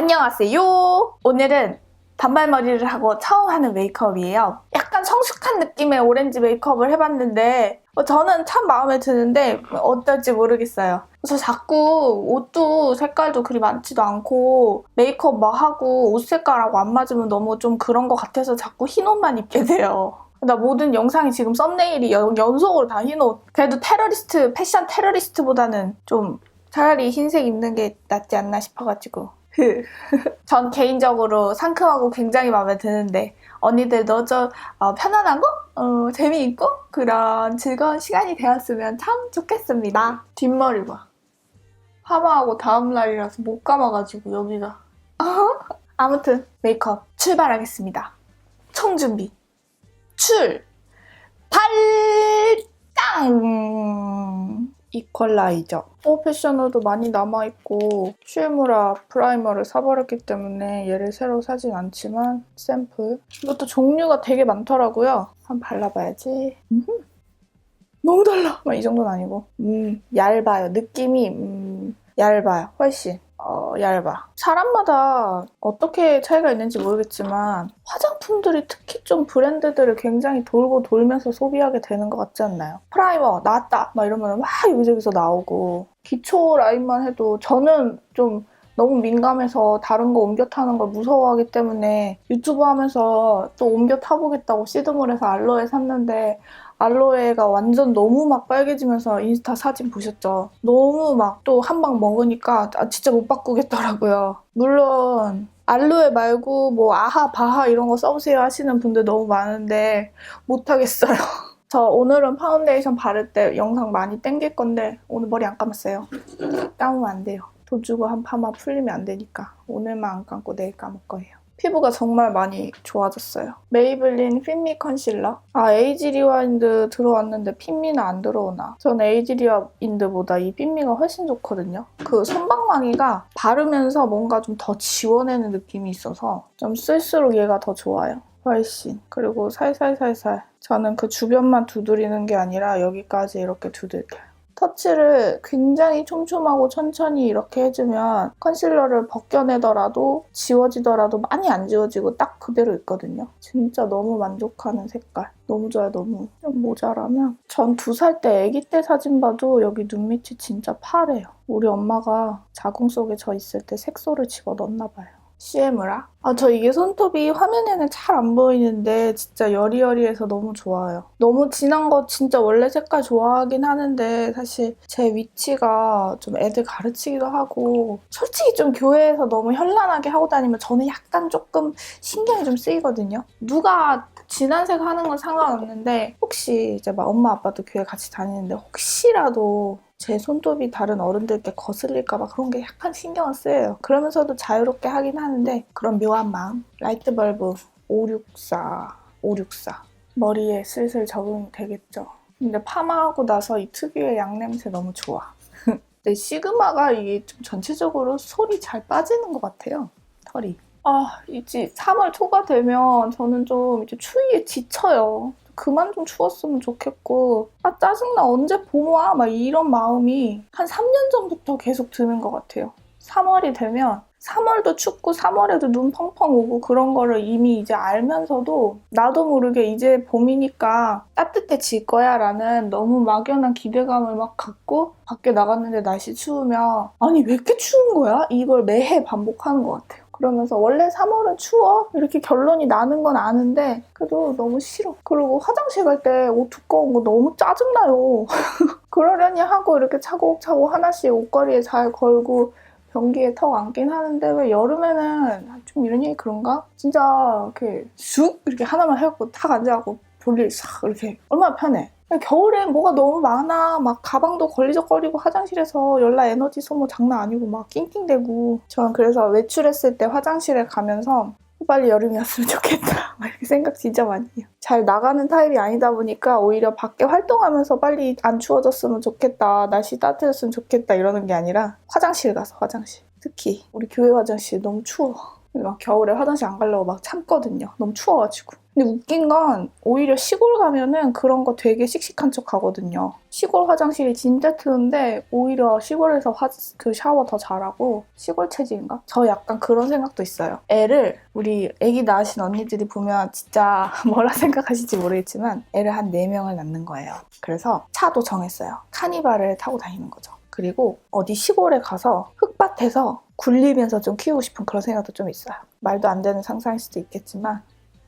안녕하세요. 오늘은 단발머리를 하고 처음 하는 메이크업이에요. 약간 성숙한 느낌의 오렌지 메이크업을 해봤는데 어, 저는 참 마음에 드는데 어떨지 모르겠어요. 그래서 자꾸 옷도 색깔도 그리 많지도 않고 메이크업 막 하고 옷 색깔하고 안 맞으면 너무 좀 그런 것 같아서 자꾸 흰 옷만 입게 돼요. 나 모든 영상이 지금 썸네일이 연, 연속으로 다 흰 옷. 그래도 테러리스트, 패션 테러리스트보다는 좀 차라리 흰색 입는 게 낫지 않나 싶어가지고. 전 개인적으로 상큼하고 굉장히 마음에 드는데 언니들도 좀 어, 편안하고 어, 재미있고 그런 즐거운 시간이 되었으면 참 좋겠습니다. 뒷머리 봐. 파마하고 다음 날이라서 못 감아가지고 여기가. 아무튼 메이크업 출발하겠습니다. 총 준비. 출! 발당! 이퀄라이저. 프로페셔널도 많이 남아있고 슈에무라 프라이머를 사버렸기 때문에 얘를 새로 사진 않지만 샘플. 이것도 종류가 되게 많더라고요. 한번 발라봐야지. 너무 달라! 막 이 정도는 아니고. 음, 얇아요. 느낌이 음, 얇아요. 훨씬. 어, 얇아. 사람마다 어떻게 차이가 있는지 모르겠지만 화장 품들이 특히 좀 브랜드들을 굉장히 돌고 돌면서 소비하게 되는 것 같지 않나요? 프라이머 나왔다 막 이러면 막 여기저기서 나오고 기초 라인만 해도 저는 좀 너무 민감해서 다른 거 옮겨 타는 걸 무서워하기 때문에 유튜브 하면서 또 옮겨 타보겠다고 시드몰에서 알로에 샀는데 알로에가 완전 너무 막 빨개지면서 인스타 사진 보셨죠? 너무 막 또 한 방 먹으니까 아, 진짜 못 바꾸겠더라고요. 물론 알로에 말고 뭐 아하 바하 이런 거 써보세요 하시는 분들 너무 많은데 못하겠어요. 저 오늘은 파운데이션 바를 때 영상 많이 땡길 건데 오늘 머리 안 감았어요. 감으면 안 돼요. 돈 주고 한 파마 풀리면 안 되니까 오늘만 안 감고 내일 감을 거예요. 피부가 정말 많이 좋아졌어요. 메이블린 핀미 컨실러. 아, 에이지 리와인드 들어왔는데 핀미는 안 들어오나. 전 에이지 리와인드보다 이 핀미가 훨씬 좋거든요. 그 손방망이가 바르면서 뭔가 좀 더 지워내는 느낌이 있어서 좀 쓸수록 얘가 더 좋아요. 훨씬. 그리고 살살살살. 저는 그 주변만 두드리는 게 아니라 여기까지 이렇게 두들겨요. 터치를 굉장히 촘촘하고 천천히 이렇게 해주면 컨실러를 벗겨내더라도 지워지더라도 많이 안 지워지고 딱 그대로 있거든요. 진짜 너무 만족하는 색깔. 너무 좋아요, 너무. 좀 모자라면 전 두 살 때 아기 때 사진 봐도 여기 눈 밑이 진짜 파래요. 우리 엄마가 자궁 속에 저 있을 때 색소를 집어넣나 봐요. CM으라? 아, 저 이게 손톱이 화면에는 잘 안 보이는데 진짜 여리여리해서 너무 좋아요. 너무 진한 거 진짜 원래 색깔 좋아하긴 하는데 사실 제 위치가 좀 애들 가르치기도 하고 솔직히 좀 교회에서 너무 현란하게 하고 다니면 저는 약간 조금 신경이 좀 쓰이거든요. 누가 진한 색 하는 건 상관없는데 혹시 이제 막 엄마 아빠도 교회 같이 다니는데 혹시라도 제 손톱이 다른 어른들께 거슬릴까봐 그런 게 약간 신경을 쓰여요. 그러면서도 자유롭게 하긴 하는데 그런 묘한 마음. 라이트 벌브 564, 564. 머리에 슬슬 적응이 되겠죠. 근데 파마하고 나서 이 특유의 양 냄새 너무 좋아. 근데 시그마가 이게 좀 전체적으로 솔이 잘 빠지는 것 같아요. 털이. 아, 이제 3월 초가 되면 저는 좀 이제 추위에 지쳐요. 그만 좀 추웠으면 좋겠고 아 짜증나 언제 봄 와? 막 이런 마음이 한 3년 전부터 계속 드는 것 같아요. 3월이 되면 3월도 춥고 3월에도 눈 펑펑 오고 그런 거를 이미 이제 알면서도 나도 모르게 이제 봄이니까 따뜻해질 거야 라는 너무 막연한 기대감을 막 갖고 밖에 나갔는데 날씨 추우면 아니 왜 이렇게 추운 거야? 이걸 매해 반복하는 것 같아요. 그러면서 원래 3월은 추워? 이렇게 결론이 나는 건 아는데 그래도 너무 싫어. 그리고 화장실 갈 때 옷 두꺼운 거 너무 짜증나요. 그러려니 하고 이렇게 차곡차곡 하나씩 옷걸이에 잘 걸고 변기에 턱 안긴 하는데 왜 여름에는 좀 이런 얘기 그런가? 진짜 이렇게 쑥 이렇게 하나만 해갖고 탁 앉아갖고 볼일 싹 이렇게 얼마나 편해 겨울엔 뭐가 너무 많아. 막 가방도 걸리적거리고 화장실에서 열나 에너지 소모 장난 아니고 막 낑낑대고. 저는 그래서 외출했을 때 화장실에 가면서 빨리 여름이었으면 좋겠다. 막 이렇게 생각 진짜 많이 해요. 잘 나가는 타입이 아니다 보니까 오히려 밖에 활동하면서 빨리 안 추워졌으면 좋겠다. 날씨 따뜻해졌으면 좋겠다. 이러는 게 아니라 화장실 가서 화장실. 특히 우리 교회 화장실 너무 추워. 막 겨울에 화장실 안 가려고 막 참거든요. 너무 추워가지고. 근데 웃긴 건 오히려 시골 가면은 그런 거 되게 씩씩한 척 하거든요. 시골 화장실이 진짜 트는데 오히려 시골에서 화, 그 샤워 더 잘하고 시골 체질인가? 저 약간 그런 생각도 있어요. 애를 우리 애기 낳으신 언니들이 보면 진짜 뭐라 생각하실지 모르겠지만 애를 한 4명을 낳는 거예요. 그래서 차도 정했어요. 카니발을 타고 다니는 거죠. 그리고 어디 시골에 가서 흙밭에서 굴리면서 좀 키우고 싶은 그런 생각도 좀 있어요. 말도 안 되는 상상일 수도 있겠지만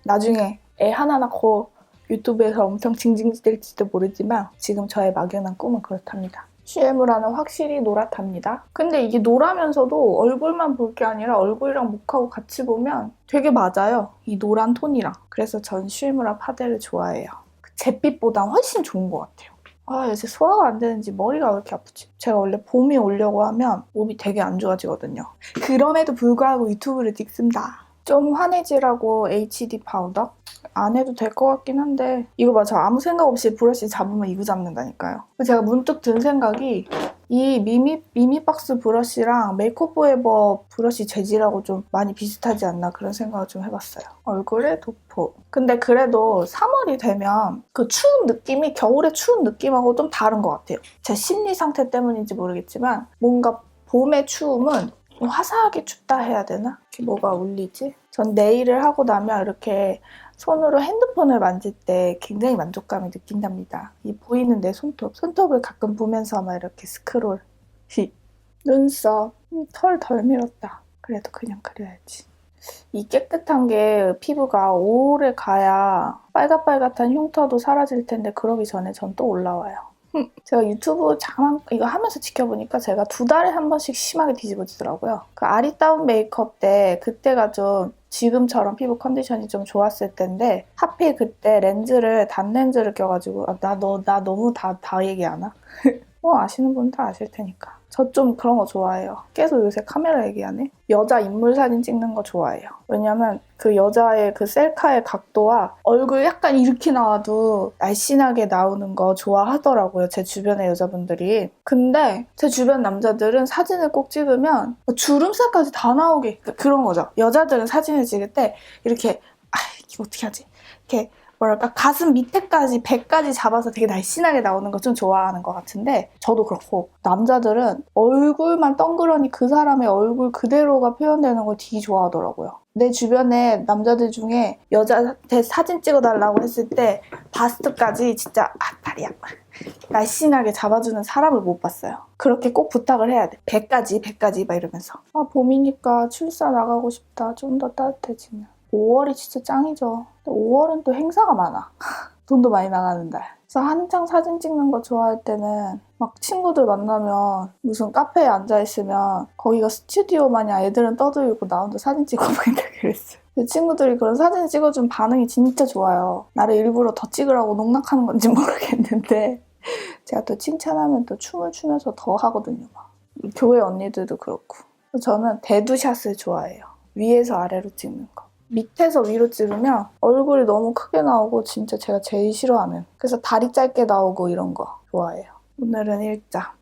나중에 애 하나 낳고 유튜브에서 엄청 징징댈지도 모르지만 지금 저의 막연한 꿈은 그렇답니다. CM으라는 확실히 노랗답니다. 근데 이게 노라면서도 얼굴만 볼 게 아니라 얼굴이랑 목하고 같이 보면 되게 맞아요. 이 노란 톤이랑. 그래서 전 슈에무라 파데를 좋아해요. 그 잿빛보단 훨씬 좋은 것 같아요. 아, 요새 소화가 안 되는지 머리가 왜 이렇게 아프지? 제가 원래 봄이 오려고 하면 몸이 되게 안 좋아지거든요. 그럼에도 불구하고 유튜브를 찍습니다. 좀 환해지라고 HD 파우더? 안 해도 될 것 같긴 한데 이거 봐, 저 아무 생각 없이 브러쉬 잡으면 이거 잡는다니까요. 제가 문득 든 생각이 이 미미, 미미박스 브러쉬랑 메이크업 포에버 브러쉬 재질하고 좀 많이 비슷하지 않나 그런 생각을 좀 해봤어요. 얼굴에 도포. 근데 그래도 3월이 되면 그 추운 느낌이 겨울의 추운 느낌하고 좀 다른 것 같아요. 제 심리 상태 때문인지 모르겠지만 뭔가 봄의 추움은 화사하게 춥다 해야 되나? 뭐가 울리지? 전 네일을 하고 나면 이렇게 손으로 핸드폰을 만질 때 굉장히 만족감을 느낀답니다. 이 보이는 내 손톱, 손톱을 가끔 보면서 막 이렇게 스크롤. 히. 눈썹, 음, 털덜 밀었다. 그래도 그냥 그려야지. 이 깨끗한 게 피부가 오래 가야 빨갛빨갛한 흉터도 사라질 텐데 그러기 전에 전 또 올라와요. 흠, 제가 유튜브 잠깐 이거 하면서 지켜보니까 제가 두 달에 한 번씩 심하게 뒤집어지더라고요. 그 아리따운 메이크업 때 그때가 좀 지금처럼 피부 컨디션이 좀 좋았을 때인데 하필 그때 렌즈를 단 렌즈를 껴가지고 아, 나너 나 너무 다 다 얘기하나? 뭐 아시는 분 다 아실 테니까. 저 좀 그런 거 좋아해요. 계속 요새 카메라 얘기하네. 여자 인물 사진 찍는 거 좋아해요. 왜냐면 그 여자의 그 셀카의 각도와 얼굴 약간 이렇게 나와도 날씬하게 나오는 거 좋아하더라고요. 제 주변의 여자분들이. 근데 제 주변 남자들은 사진을 꼭 찍으면 주름살까지 다 나오게 그런 거죠. 여자들은 사진을 찍을 때 이렇게 아 이거 어떻게 하지? 이렇게 뭐랄까 가슴 밑에까지 배까지 잡아서 되게 날씬하게 나오는 거좀 좋아하는 것 같은데 저도 그렇고 남자들은 얼굴만 덩그러니 그 사람의 얼굴 그대로가 표현되는 걸 되게 좋아하더라고요. 내 주변에 남자들 중에 여자한테 사진 찍어달라고 했을 때 바스트까지 진짜 아 다리야 날씬하게 잡아주는 사람을 못 봤어요. 그렇게 꼭 부탁을 해야 돼. 배까지 배까지 막 이러면서 아 봄이니까 출사 나가고 싶다. 좀 더 따뜻해지면. 5월이 진짜 짱이죠. 5월은 또 행사가 많아. 돈도 많이 나가는 달. 그래서 한창 사진 찍는 거 좋아할 때는 막 친구들 만나면 무슨 카페에 앉아있으면 거기가 스튜디오 마냥 애들은 떠들고 나 혼자 사진 찍어보니까 그랬어요. 그 친구들이 그런 사진 찍어준 반응이 진짜 좋아요. 나를 일부러 더 찍으라고 농락하는 건지 모르겠는데 제가 또 칭찬하면 또 춤을 추면서 더 하거든요. 막. 교회 언니들도 그렇고. 저는 대두샷을 좋아해요. 위에서 아래로 찍는 거. 밑에서 위로 찍으면 얼굴이 너무 크게 나오고 진짜 제가 제일 싫어하는. 그래서 다리 짧게 나오고 이런 거 좋아해요. 오늘은 일자.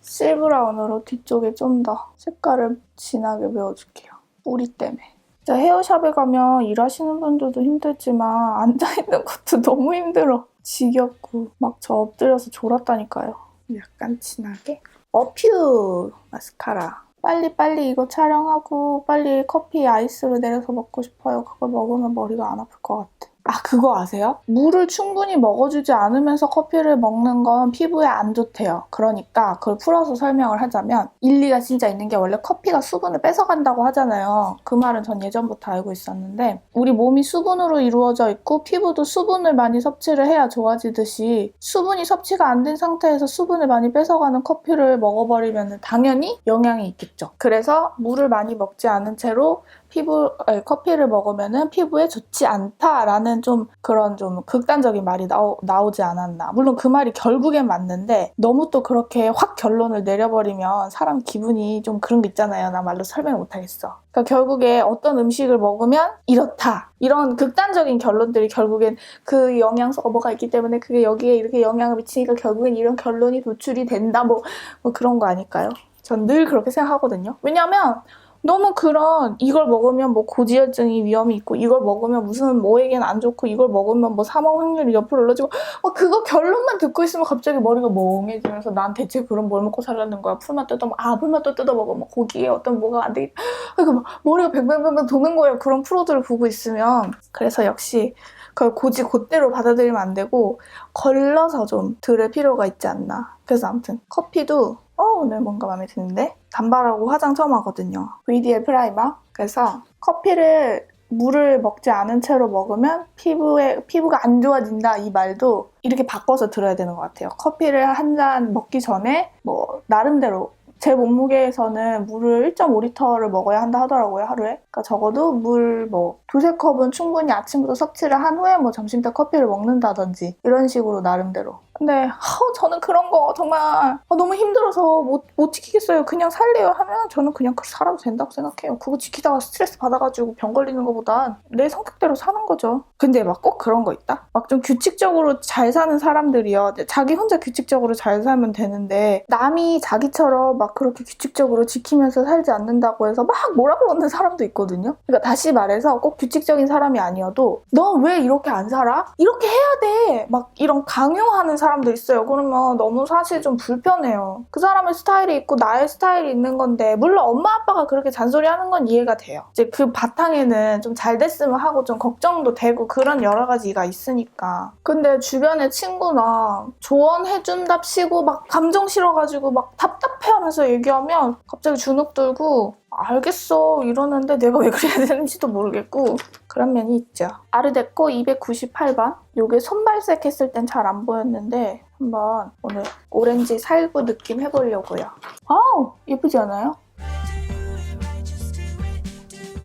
실브라운으로 뒤쪽에 좀 더 색깔을 진하게 메워줄게요. 뿌리 때문에. 헤어샵에 가면 일하시는 분들도 힘들지만 앉아있는 것도 너무 힘들어. 지겹고 막 저 엎드려서 졸았다니까요. 약간 진하게. 어퓨! 마스카라 빨리 빨리 이거 촬영하고 빨리 커피 아이스로 내려서 먹고 싶어요. 그거 먹으면 머리가 안 아플 것 같아. 아, 그거 아세요? 물을 충분히 먹어주지 않으면서 커피를 먹는 건 피부에 안 좋대요. 그러니까 그걸 풀어서 설명을 하자면 일리가 진짜 있는 게 원래 커피가 수분을 뺏어간다고 하잖아요. 그 말은 전 예전부터 알고 있었는데 우리 몸이 수분으로 이루어져 있고 피부도 수분을 많이 섭취를 해야 좋아지듯이 수분이 섭취가 안 된 상태에서 수분을 많이 뺏어가는 커피를 먹어버리면 당연히 영향이 있겠죠. 그래서 물을 많이 먹지 않은 채로 피부 아니, 커피를 먹으면은 피부에 좋지 않다라는 좀 그런 좀 극단적인 말이 나오, 나오지 않았나. 물론 그 말이 결국엔 맞는데 너무 또 그렇게 확 결론을 내려버리면 사람 기분이 좀 그런 게 있잖아요. 나 말로 설명 못 하겠어. 그러니까 결국에 어떤 음식을 먹으면 이렇다. 이런 극단적인 결론들이 결국엔 그 영양소가 뭐가 있기 때문에 그게 여기에 이렇게 영향을 미치니까 결국엔 이런 결론이 도출이 된다. 뭐, 뭐 그런 거 아닐까요? 전 늘 그렇게 생각하거든요. 왜냐면 너무 그런 이걸 먹으면 뭐 고지혈증이 위험이 있고 이걸 먹으면 무슨 뭐에겐 안 좋고 이걸 먹으면 뭐 사망 확률이 옆으로 올라지고 어, 그거 결론만 듣고 있으면 갑자기 머리가 멍해지면서 난 대체 그럼 뭘 먹고 살라는 거야? 풀만 뜯어 먹, 아 풀만 또 뜯어 먹어. 뭐 고기에 어떤 뭐가 안 되겠다 그러니까 막 머리가 뱅뱅뱅뱅 도는 거예요. 그런 프로들을 보고 있으면. 그래서 역시 그걸 고지 곧대로 받아들이면 안 되고 걸러서 좀 들을 필요가 있지 않나. 그래서 아무튼 커피도 어 오늘 뭔가 마음에 드는데 단발하고 화장 처음 하거든요 VDL 프라이머 그래서 커피를 물을 먹지 않은 채로 먹으면 피부에 피부가 안 좋아진다 이 말도 이렇게 바꿔서 들어야 되는 것 같아요. 커피를 한 잔 먹기 전에 뭐 나름대로 제 몸무게에서는 물을 1.5리터를 먹어야 한다 하더라고요 하루에. 그러니까 적어도 물 뭐 두세 컵은 충분히 아침부터 섭취를 한 후에 뭐 점심 때 커피를 먹는다든지 이런 식으로 나름대로. 근데 어, 저는 그런 거 정말 어, 너무 힘들어서 못, 못 지키겠어요. 그냥 살래요 하면 저는 그냥 그렇게 살아도 된다고 생각해요. 그거 지키다가 스트레스 받아가지고 병 걸리는 것보단 내 성격대로 사는 거죠. 근데 막 꼭 그런 거 있다? 막 좀 규칙적으로 잘 사는 사람들이요. 자기 혼자 규칙적으로 잘 살면 되는데 남이 자기처럼 막 그렇게 규칙적으로 지키면서 살지 않는다고 해서 막 뭐라 그러는 사람도 있거든요. 그러니까 다시 말해서 꼭 규칙적인 사람이 아니어도 너왜 이렇게 안 살아? 이렇게 해야 돼. 막 이런 강요하는 사람 도 있어요. 그러면 너무 사실 좀 불편해요. 그 사람의 스타일이 있고 나의 스타일이 있는 건데 물론 엄마 아빠가 그렇게 잔소리 하는 건 이해가 돼요. 이제 그 바탕에는 좀 잘 됐으면 하고 좀 걱정도 되고 그런 여러 가지가 있으니까. 근데 주변에 친구나 조언해준답시고 막 감정 실어가지고 막 답답해하면서 얘기하면 갑자기 주눅 들고 알겠어 이러는데 내가 왜 그래야 되는지도 모르겠고 그런 면이 있죠. 아르데코 298번. 요게 손발색 했을 땐 잘 안 보였는데 한번 오늘 오렌지 살구 느낌 해보려고요. 아우 예쁘지 않아요?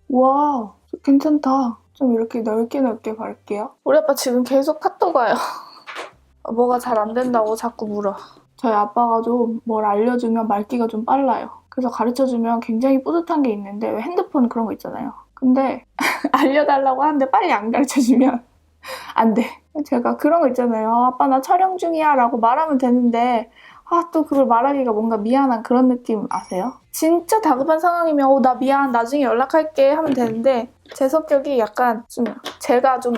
와 괜찮다. 좀 이렇게 넓게 넓게 바를게요. 우리 아빠 지금 계속 카톡 와요. 뭐가 잘 안 된다고 자꾸 물어. 저희 아빠가 좀 뭘 알려주면 말귀가 좀 빨라요. 그래서 가르쳐주면 굉장히 뿌듯한 게 있는데 왜 핸드폰 그런 거 있잖아요. 근데 알려달라고 하는데 빨리 안 가르쳐주면 안 돼. 제가 그런 거 있잖아요. 아빠 나 촬영 중이야 라고 말하면 되는데 아 또 그걸 말하기가 뭔가 미안한 그런 느낌 아세요? 진짜 다급한 상황이면 어, 나 미안 나중에 연락할게 하면 되는데 제 성격이 약간 좀 제가 좀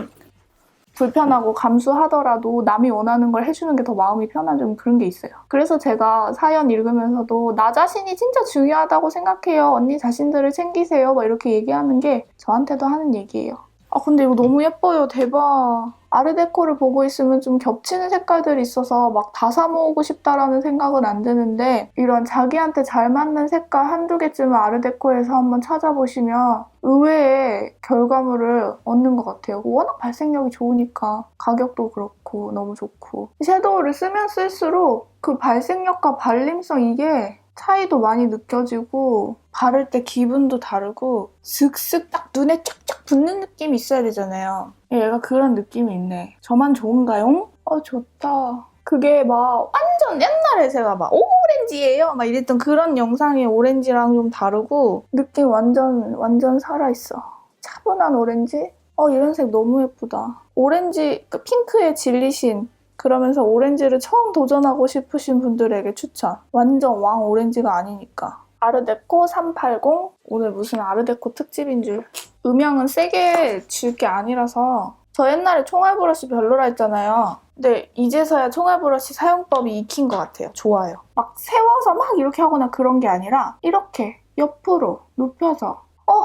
불편하고 감수하더라도 남이 원하는 걸 해주는 게 더 마음이 편한 좀 그런 게 있어요. 그래서 제가 사연 읽으면서도 나 자신이 진짜 중요하다고 생각해요. 언니 자신들을 챙기세요. 막 이렇게 얘기하는 게 저한테도 하는 얘기예요. 아 근데 이거 너무 예뻐요. 대박. 아르데코를 보고 있으면 좀 겹치는 색깔들이 있어서 막 다 사모으고 싶다라는 생각은 안 드는데 이런 자기한테 잘 맞는 색깔 한두 개쯤은 아르데코에서 한번 찾아보시면 의외의 결과물을 얻는 것 같아요. 워낙 발색력이 좋으니까 가격도 그렇고 너무 좋고 섀도우를 쓰면 쓸수록 그 발색력과 발림성 이게 차이도 많이 느껴지고 바를 때 기분도 다르고 슥슥 딱 눈에 쫙쫙 붙는 느낌이 있어야 되잖아요. 얘가 그런 느낌이 있네. 저만 좋은가요? 어 좋다. 그게 막 완전 옛날에 제가 막 오렌지예요 막 이랬던 그런 영상의 오렌지랑 좀 다르고 느낌 완전 완전 살아있어. 차분한 오렌지? 어 이런 색 너무 예쁘다. 오렌지 그 핑크의 진리신 그러면서 오렌지를 처음 도전하고 싶으신 분들에게 추천. 완전 왕 오렌지가 아니니까. 아르데코 380. 오늘 무슨 아르데코 특집인 줄. 음영은 세게 줄게 아니라서 저 옛날에 총알 브러쉬 별로라 했잖아요. 근데 이제서야 총알 브러쉬 사용법이 익힌 것 같아요. 좋아요. 막 세워서 막 이렇게 하거나 그런 게 아니라 이렇게 옆으로 눕혀서 어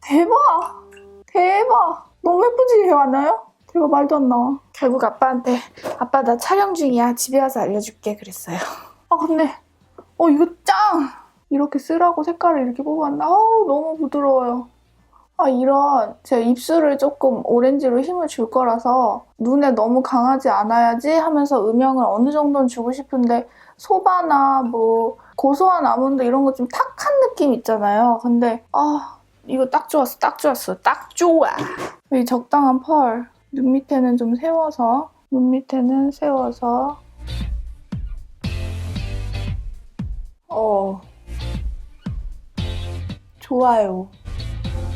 대박 대박 너무 예쁘지 않아요? 제가 말도 안 나와. 결국 아빠한테 아빠 나 촬영 중이야 집에 와서 알려줄게 그랬어요. 아 근데 어 이거 짱! 이렇게 쓰라고 색깔을 이렇게 뽑았나? 아우 너무 부드러워요. 아 이런 제 입술을 조금 오렌지로 힘을 줄 거라서 눈에 너무 강하지 않아야지 하면서 음영을 어느 정도는 주고 싶은데 소바나 뭐 고소한 아몬드 이런 거 좀 탁한 느낌 있잖아요. 근데 아 이거 딱 좋았어 딱 좋았어 딱 좋아. 이 적당한 펄. 눈 밑에는 좀 세워서 눈 밑에는 세워서 어 좋아요.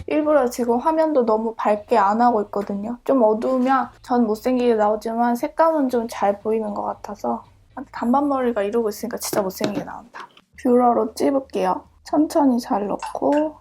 일부러 지금 화면도 너무 밝게 안 하고 있거든요. 좀 어두우면 전 못생기게 나오지만 색감은 좀 잘 보이는 것 같아서 단발머리가 이러고 있으니까 진짜 못생기게 나온다. 뷰러로 찝을게요. 천천히 잘 넣고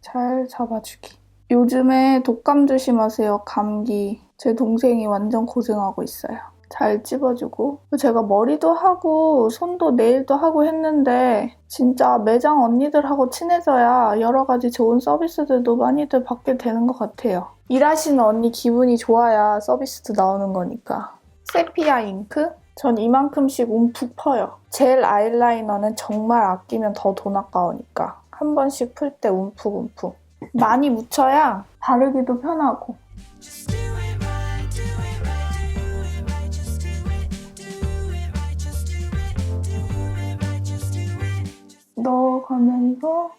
잘 잡아주기. 요즘에 독감 조심하세요. 감기. 제 동생이 완전 고생하고 있어요. 잘 찝어주고. 제가 머리도 하고 손도 네일도 하고 했는데 진짜 매장 언니들하고 친해져야 여러 가지 좋은 서비스들도 많이들 받게 되는 것 같아요. 일하시는 언니 기분이 좋아야 서비스도 나오는 거니까. 세피아 잉크? 전 이만큼씩 움푹 퍼요. 젤 아이라이너는 정말 아끼면 더 돈 아까우니까. 한 번씩 풀 때 움푹 움푹. 많이 묻혀야 바르기도 편하고. 넣어가면서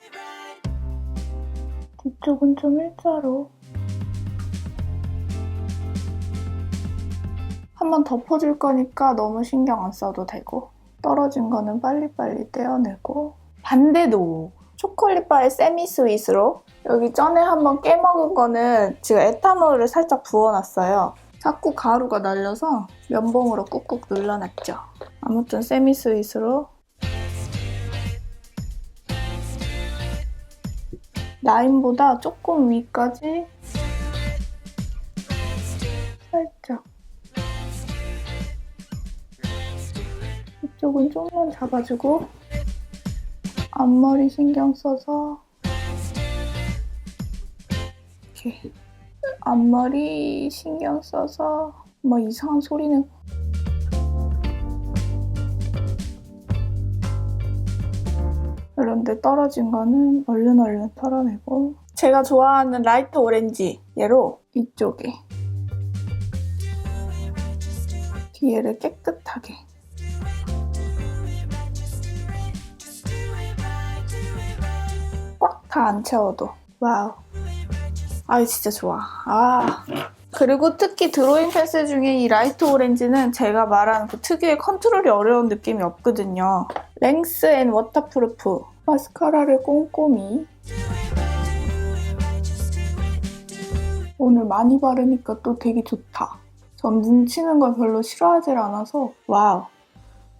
뒤쪽은 좀 일자로 한번 덮어줄 거니까 너무 신경 안 써도 되고 떨어진 거는 빨리빨리 떼어내고 반대도 초콜릿바의 세미 스윗으로 여기 전에 한번 깨먹은 거는 지금 에탄올을 살짝 부어놨어요. 자꾸 가루가 날려서 면봉으로 꾹꾹 눌러놨죠. 아무튼 세미 스윗으로 라인보다 조금 위까지 살짝. 이쪽은 좀만 잡아주고 앞머리 신경 써서 이렇게 앞머리 신경 써서 뭐 이상한 소리는 그 런데 떨어진 거는 얼른 얼른 털어내고. 제가 좋아하는 라이트 오렌지 얘로 이쪽에. 뒤에를 깨끗하게. 꽉 다 안 채워도. 와우. 아 진짜 좋아. 아. 그리고 특히 드로잉 펜슬 중에 이 라이트 오렌지는 제가 말한 그 특유의 컨트롤이 어려운 느낌이 없거든요. 랭스 앤 워터프루프 마스카라를 꼼꼼히 오늘 많이 바르니까 또 되게 좋다. 전 뭉치는 걸 별로 싫어하질 않아서 와우.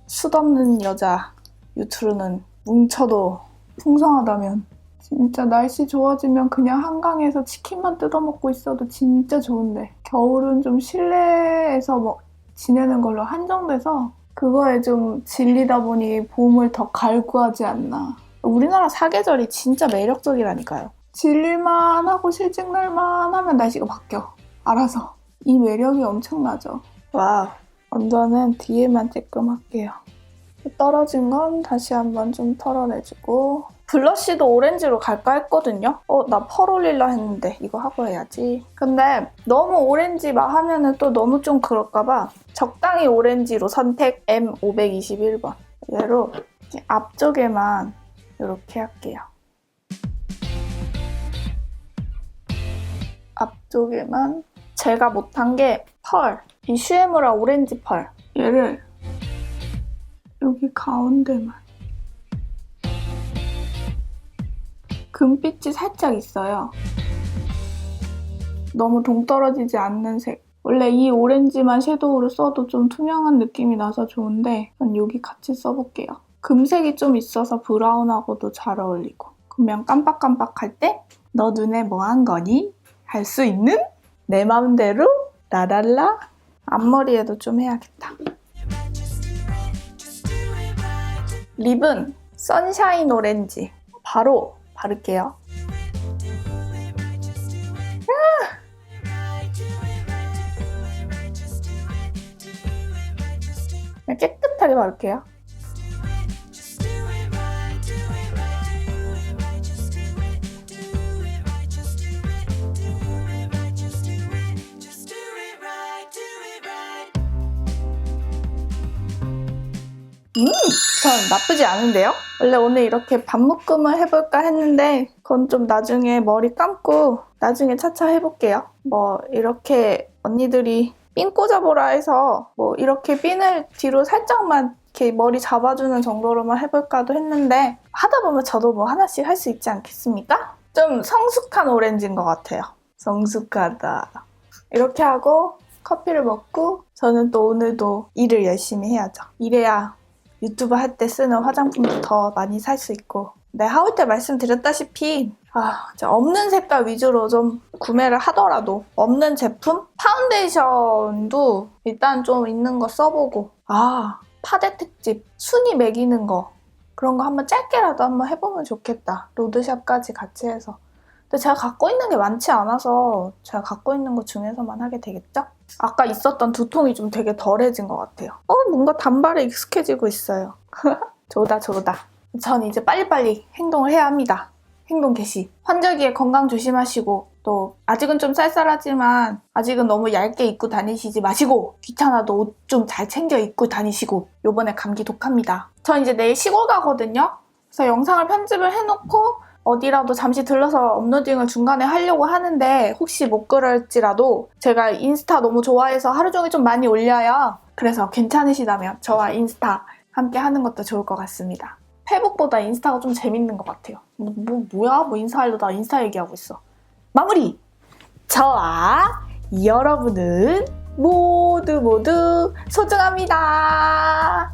숱 없는 여자 유튜르는 뭉쳐도 풍성하다면 진짜 날씨 좋아지면 그냥 한강에서 치킨만 뜯어 먹고 있어도 진짜 좋은데 겨울은 좀 실내에서 뭐 지내는 걸로 한정돼서 그거에 좀 질리다 보니 봄을 더 갈구하지 않나 우리나라 사계절이 진짜 매력적이라니까요. 질릴만 하고 실증날만 하면 날씨가 바뀌어. 알아서. 이 매력이 엄청나죠. 와우. 언더는 뒤에만 쬐끔 할게요. 떨어진 건 다시 한번 좀 털어내주고. 블러쉬도 오렌지로 갈까 했거든요. 어, 나 펄 올릴라 했는데 이거 하고 해야지. 근데 너무 오렌지 막 하면은 또 너무 좀 그럴까봐 적당히 오렌지로 선택. M521번. 얘로 앞쪽에만 이렇게 할게요. 앞쪽에만 제가 못한 게 펄. 이 슈에무라 오렌지 펄. 얘를 여기 가운데만 금빛이 살짝 있어요. 너무 동떨어지지 않는 색. 원래 이 오렌지만 섀도우를 써도 좀 투명한 느낌이 나서 좋은데 전 여기 같이 써볼게요. 금색이 좀 있어서 브라운하고도 잘 어울리고 그러면 깜빡깜빡할 때 너 눈에 뭐 한 거니? 할 수 있는 내 마음대로 라랄라 앞머리에도 좀 해야겠다. 립은 선샤인 오렌지 바로 바를게요. 그냥 깨끗하게 바를게요. 전 나쁘지 않은데요? 원래 오늘 이렇게 반묶음을 해볼까 했는데 그건 좀 나중에 머리 감고 나중에 차차 해볼게요. 뭐 이렇게 언니들이 핀 꽂아보라 해서 뭐 이렇게 핀을 뒤로 살짝만 이렇게 머리 잡아주는 정도로만 해볼까도 했는데 하다 보면 저도 뭐 하나씩 할 수 있지 않겠습니까? 좀 성숙한 오렌지인 것 같아요. 성숙하다. 이렇게 하고 커피를 먹고 저는 또 오늘도 일을 열심히 해야죠. 이래야 유튜브 할 때 쓰는 화장품도 더 많이 살 수 있고 네, 하울 때 말씀드렸다시피 아, 없는 색깔 위주로 좀 구매를 하더라도 없는 제품? 파운데이션도 일단 좀 있는 거 써보고 아, 파데 특집 순위 매기는 거 그런 거 한번 짧게라도 한번 해보면 좋겠다. 로드샵까지 같이 해서. 근데 제가 갖고 있는 게 많지 않아서 제가 갖고 있는 것 중에서만 하게 되겠죠? 아까 있었던 두통이 좀 되게 덜해진 것 같아요. 어, 뭔가 단발에 익숙해지고 있어요. 좋다, 좋다. 전 이제 빨리빨리 행동을 해야 합니다. 행동 개시. 환절기에 건강 조심하시고, 또, 아직은 좀 쌀쌀하지만, 아직은 너무 얇게 입고 다니시지 마시고, 귀찮아도 옷 좀 잘 챙겨 입고 다니시고, 요번에 감기 독합니다. 전 이제 내일 시골 가거든요? 그래서 영상을 편집을 해놓고, 어디라도 잠시 들러서 업로딩을 중간에 하려고 하는데, 혹시 못 그럴지라도, 제가 인스타 너무 좋아해서 하루 종일 좀 많이 올려요. 그래서 괜찮으시다면, 저와 인스타 함께 하는 것도 좋을 것 같습니다. 페북보다 인스타가 좀 재밌는 것 같아요. 뭐, 뭐 뭐야? 뭐 인스타하려다 인스타 얘기하고 있어. 마무리! 저와 여러분은 모두 모두 소중합니다.